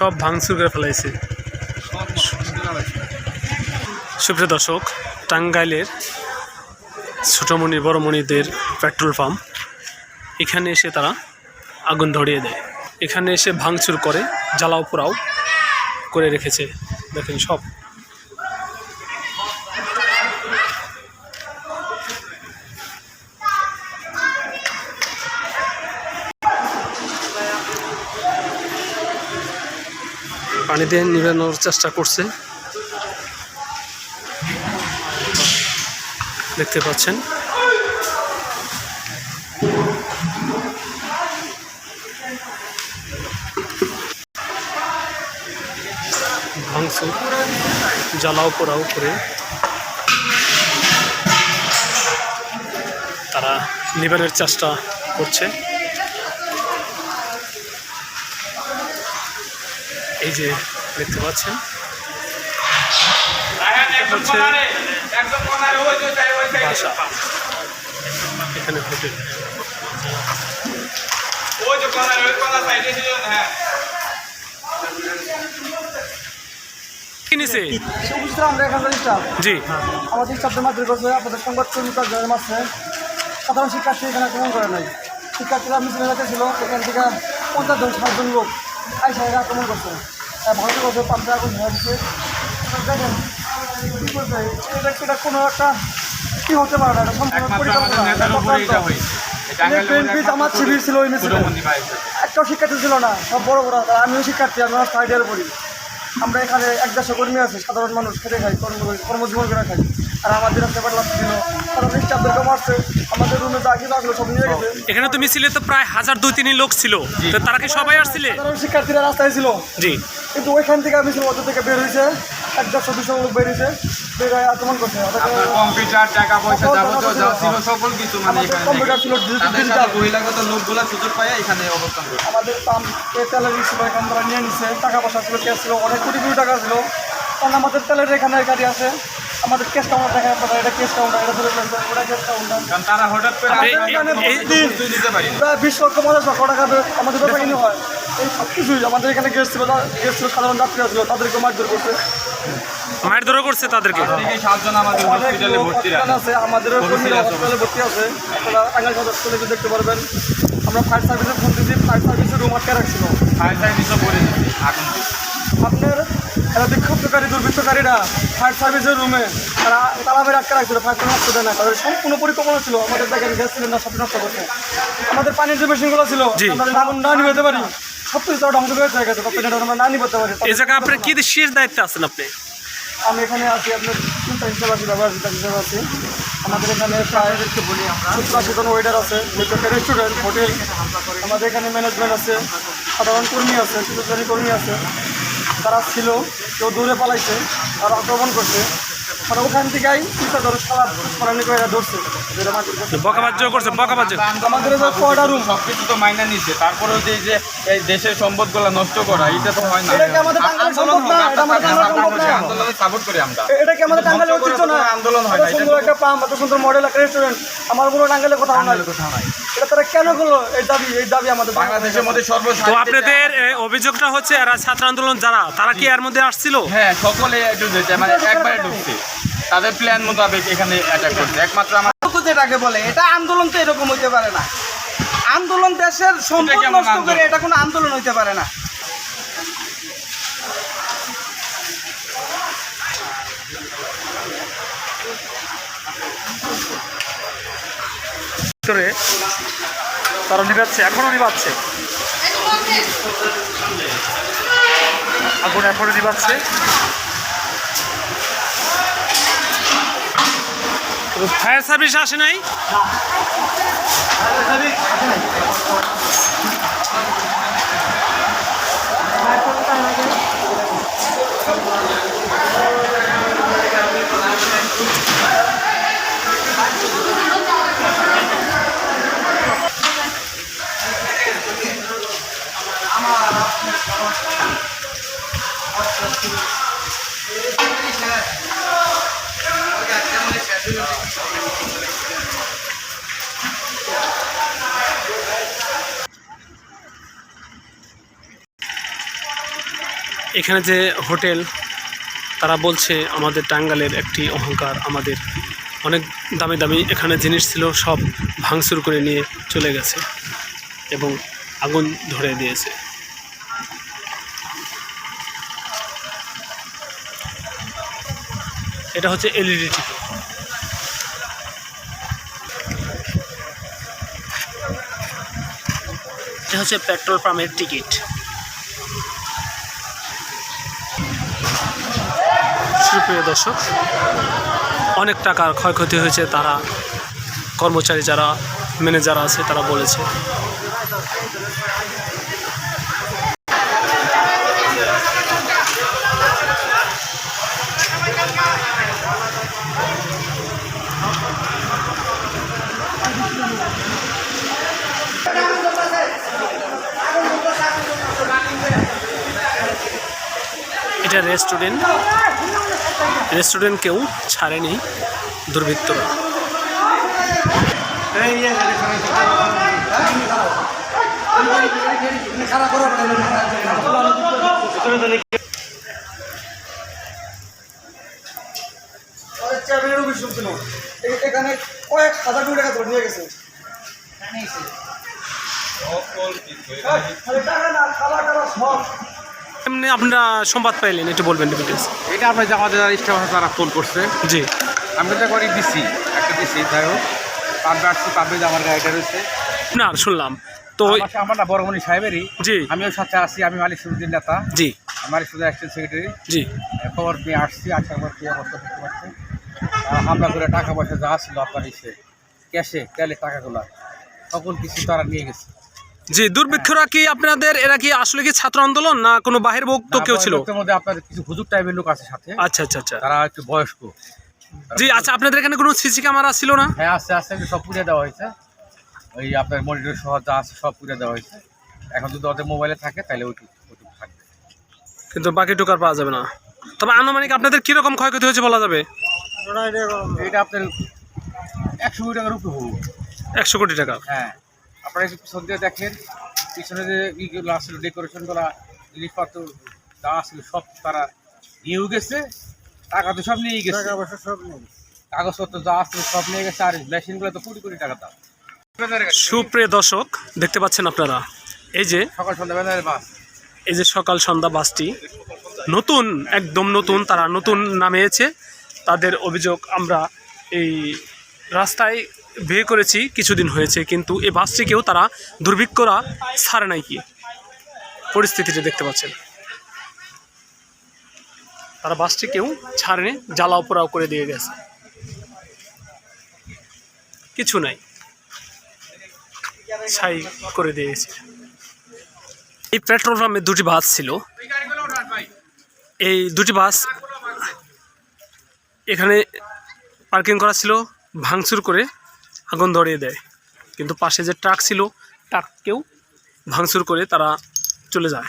সব ভাঙচুর করে ফেলাইছে। সুপ্রিয় দর্শক, টাঙ্গাইলের ছোটমণি, বড়মণিদের পেট্রোল পাম্প। এখানে এসে তারা আগুন ধরিয়ে দেয়। এখানে এসে ভাঙচুর করে, জ্বালাও পোড়াও করে রেখেছে। দেখেন সব। পানি দিয়ে নিবানোর চেষ্টা করছে। দেখতে পাচ্ছেন। ভাঙচুর, জ্বালাও পোড়াও করে তারা নিবানের চেষ্টা করছে। এই যে দেখতে পাচ্ছেন। এখানে হোটেল। জি। আমাদের আপনাদের সাধারণ শিক্ষার্থী এখানে আক্রমণ করে নাই। শিক্ষার্থীরা মিছিল ছিল এখান থেকে পঞ্চাশ জন ষাট জন লোক। আইসা এরা আক্রমণ করছে। ভারতের পাম্পে আগুন ধরে দিচ্ছে দেখেন কি করছে এটা এটা কোনো একটা কি হতে পারে না এটা সম্পূর্ণ পরিকল্পনা শিবির ছিল শিক্ষার্থী ছিল না সব বড় বড় আমিও শিক্ষার্থী আমি আমার থার্ড ইয়ারে পড়ি। আমরা এখানে এক দশ কর্মী আছি সাধারণ মানুষ খেতে খাই কর্ম কর্মজীবন করে খাই। আর আমাদের রাস্তায় পাটলা ছিল তারা স্টাফদেরকে মারছে আমাদের রুমে যা লাগল সব নিয়ে গেছে। এখানে তো মিছিলে তো প্রায় হাজার দুই তিন লোক ছিল। তো তারা কি সবাই আসছিলে? সাধারণ শিক্ষার্থীরা রাস্তায় ছিল। জি। কিন্তু ওইখান থেকে মিছিল অত থেকে বের হয়েছে। এক দেড়শো দুশো লোক বের হয়েছে আক্রমণ করছে কম্পিউটার টাকা পয়সা যাবতীয় যা ছিল সকল কিছু মানে আমাদের এখানে কম্পিউটার ছিল তাদের ডিজিটাল সাথে বহিরাগত লোকগুলা সুযোগ পায় এখানে অবস্থান করে। আমাদের পাম্প তেলের ছিল এখান থেকে নিয়ে টাকা পয়সা ছিল ক্যাশ ছিল অনেক কোটি কোটি টাকা ছিল। কারণ আমাদের তেলের এখানে গাড়ি আছে। আমাদের ক্যাশ কাউন্টার দেখা এটা ক্যাশ কাউন্টার এটা ধরে ফেলছে ওটা ক্যাশ কাউন্টার কারণ তারা হঠাৎ করে। প্রায় বিশ লক্ষ পঞ্চাশ লক্ষ টাকা আমাদের হয়। এই সব কিছুই আমাদের এখানে গেস্ট ছিল গেস্ট ছিল সাধারণ যাত্রীরা ছিল তাদেরকে মারধর করছে। মায়ের ধরে করছে তাদেরকে। আমাদের ভর্তি আছে। আপনারা টাঙ্গাইল হাসপাতালে গিয়ে দেখতে পারবেন। আমরা ফায়ার সার্ভিসে ফোন দিয়েছি ফায়ার সার্ভিসের রুম আটকে রাখছিল। ফায়ার সার্ভিসও দিচ্ছে আপনার এরা বিক্ষুব্ধকারী দুর্বৃত্তকারীরা ফায়ার সার্ভিসের রুমে তারা তালা মেরে আটকে রাখছিল ফায়ার সার্ভিস আসতে দেয় না তাদের সম্পূর্ণ পরিকল্পনা ছিল আমাদের দেখেন গ্যাস সিলিন্ডার সব নষ্ট করছে আমাদের পানির যে মেশিনগুলো ছিল। আমরা আগুন না নিতে পারি সব কিছু তারা ধ্বংস করে গেছে কম্পিউটার আমরা না নিতে পারি এই জায়গায় আপনার কি শেষ দায়িত্বে আছেন আপনি? আমি এখানে আছি আপনার চিন্তা হিসেবে আছি ব্যবহার হিসেবে আছি। আমাদের এখানে প্রায় একটু বলি আমরা। আশি জন ওয়েটার আছে যেহেতু একটা রেস্টুরেন্ট হোটেল আমাদের এখানে ম্যানেজমেন্ট আছে সাধারণ কর্মী আছে কর্মী আছে। তারা ছিল কেউ দূরে পালাইছে তারা আক্রমণ করছে। মানে ওখান থেকেই চিন্তা ধরো সারা স্মরণী করে ধরছে। যেটা মারপিট করছে। বকাবাজ্য করছে বকাবাজ্য। আমাদের যে কয়টা রুম সবকিছু তো মাইনা নিচ্ছে তারপরেও যে যে এই দেশের সম্পদগুলো নষ্ট করা এটা তো হয় না। এটা কি আমাদের টাঙ্গাইলের সম্ভব না? এটা আমাদের টাঙ্গাইলের সম্ভব না? আন্দোলনে সাপোর্ট করি আমরা। এটা কি আমাদের টাঙ্গালের ঐতিহ্য না? আন্দোলন হয় এত না, সুন্দর একটা পাম্প এত সুন্দর মডেল একটা রেস্টুরেন্ট আমার কোনো টাঙ্গালে কোথাও নাই এটা তারা কেন করল? এই দাবি এই দাবি আমাদের বাংলাদেশের মধ্যে। সর্বসাহিত্যে তো আপনাদের অভিযোগটা হচ্ছে এরা ছাত্র আন্দোলন যারা তারা কি এর মধ্যে আসছিল? হ্যাঁ সকলে ঢুকেছে মানে একবারে ঢুকছে। তাদের প্ল্যান মোতাবেক এখানে অ্যাটাক করছে। একমাত্র আমার যেটাকে বলে? এটা আন্দোলন তো এরকম হইতে পারে না। আন্দোলন দেশের সম্পদ নষ্ট করে এটা কোনো আন্দোলন হইতে পারে না। ভিতরে তারা নিবাচ্ছে এখনও নিবাচ্ছে। আগুন এখনও নিবাচ্ছে। ফায়ার সার্ভিস আসে নাই? ফায়ার এখানে যে হোটেল, তারা বলছে আমাদের টাঙ্গালের একটি অহংকার, আমাদের অনেক দামি দামি এখানে জিনিস ছিল, সব ভাঙচুর করে নিয়ে চলে গেছে এবং আগুন ধরে দিয়েছে। এটা হচ্ছে এলইডি টিভি। এটা হচ্ছে পেট্রোল পাম্পের টিকিট। সুপ্রিয় দর্শক, অনেক টাকার ক্ষয়ক্ষতি হয়েছে তারা, কর্মচারী যারা, ম্যানেজার আছে, তারা বলেছে। এটা রেস্টুরেন্ট রেস্টুরেন্ট কেউ ছাড়েনি দুর্বৃত্তরা এখানে কয়েক হাজার কোটি টাকা ধরে নিয়ে গেছে এমনি আপনারা সংবাদ পাইলেন একটু বলবেন ডিটেলস এটা আপনার যে আমাদের যারা আছে তারা ফোন করছে। জি। আমি তো করি দিছি একটা দিছি যাই হোক। পাম্পে আসছি যে আমার গাড়িটা রয়েছে। না শুনলাম। তো আমার না বড়মণি সাহেবেরই। জি। আমিও সাথে আসছি আমি মালিক সুরুদ্দিন নেতা। জি। মালিক সুরুদ্দিন অ্যাক্সিডেন্ট সেক্রেটারি জি। খবর নিয়ে আসছি আসার পর কি অবস্থা দেখতে পাচ্ছি। হামলা করে টাকা পয়সা যা ছিল আপনার এসে ক্যাশে তেলের টাকাগুলো সকল কিছু তারা নিয়ে গেছে। জি দুর্ভিক্ষরা কি আপনাদের এরা কি আসলে কি ছাত্র আন্দোলন না কোনো বাহির ভক্ত কেউ ছিল? মধ্যে আপনার কিছু হুজুর টাইপের লোক আছে সাথে। আচ্ছা আচ্ছা আচ্ছা। তারা একটু বয়স্ক। জি আচ্ছা আপনাদের এখানে কোনো সিসি ক্যামেরা ছিল না? হ্যাঁ আস্তে আস্তে সব পুড়ে দেওয়া হয়েছে। ওই আপনার মনিটর সহ যা আছে সব পুড়ে দেওয়া হয়েছে। এখন যদি ওদের মোবাইলে থাকে তাহলে ওইটুকু থাকবে। কিন্তু বাকি টুকার পাওয়া যাবে না। তবে আনুমানিক আপনাদের কীরকম ক্ষয়ক্ষতি হয়েছে বলা যাবে? এইটা আপনার একশো কোটি টাকার উপরে একশো কোটি টাকা। হ্যাঁ। আপনারা একটু পিছন দিয়ে দেখেন। পিছনে যে ইগুলো আসলে ডেকোরেশন করা জিনিসপত্র যা আসছিল সব তারা নিয়েও গেছে। টাকা তো সব নিয়ে গেছে। টাকা পয়সা সব নিয়ে কাগজপত্র যা আসছিল সব নিয়ে গেছে। আর মেশিনগুলো তো কোটি কোটি টাকা দাম। সুপ্রিয় দর্শক দেখতে পাচ্ছেন আপনারা? এই যে সকাল সন্ধ্যা বেলায় বাস। এই যে সকাল সন্ধ্যা বাসটি নতুন একদম নতুন তারা নতুন নামিয়েছে। তাদের অভিযোগ আমরা এই রাস্তায় বিয়ে করেছি, কিছুদিন হয়েছে, কিন্তু এই বাসটিকেও তারা দুর্ভিক্ষরা ছাড়ে নাই কি পরিস্থিতিটা দেখতে পাচ্ছেন। তারা বাসটিকেও ছাড়েনি, জ্বালাও পোড়াও করে দিয়ে গেছে। কিছু নাই। ছাই করে দিয়েছে। এই পেট্রোল পাম্পে দুটি বাস ছিল। এই দুটি বাস এখানে পার্কিং করা ছিল, ভাঙচুর করে আগুন ধরিয়ে দেয়। কিন্তু পাশে যে ট্রাক ছিল, ট্রাককেও ভাঙচুর করে তারা চলে যায়।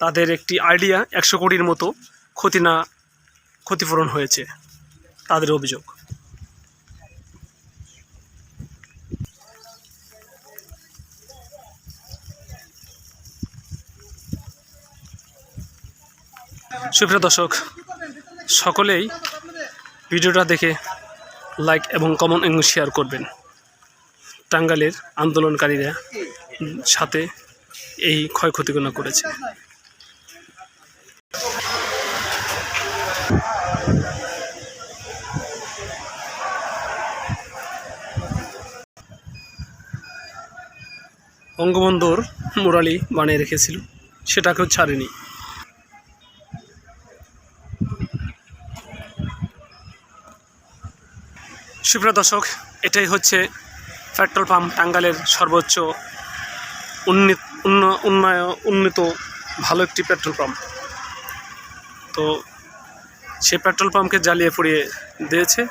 তাদের একটি আইডিয়া একশো কোটির মতো ক্ষতি না, ক্ষতিপূরণ হয়েছে তাদের অভিযোগ। সুপ্রিয় দর্শক, সকলেই ভিডিওটা দেখে লাইক এবং কমন এবং শেয়ার করবেন। টাঙ্গালের আন্দোলনকারীরা সাথে এই ক্ষয়ক্ষতিগুলো করেছে। বঙ্গবন্ধুর মুরালি বানিয়ে রেখেছিল, সেটাকেও ছাড়েনি। সুপ্রিয় দর্শক, এটাই হচ্ছে পেট্রোল পাম্প টাঙ্গালের সর্বোচ্চ উন্নীত, উন্ন- উন্নয়, উন্নীত ভালো একটি পেট্রোল পাম্প। তো সে পেট্রোল পাম্পকে জ্বালিয়ে পুড়িয়ে দিয়েছে।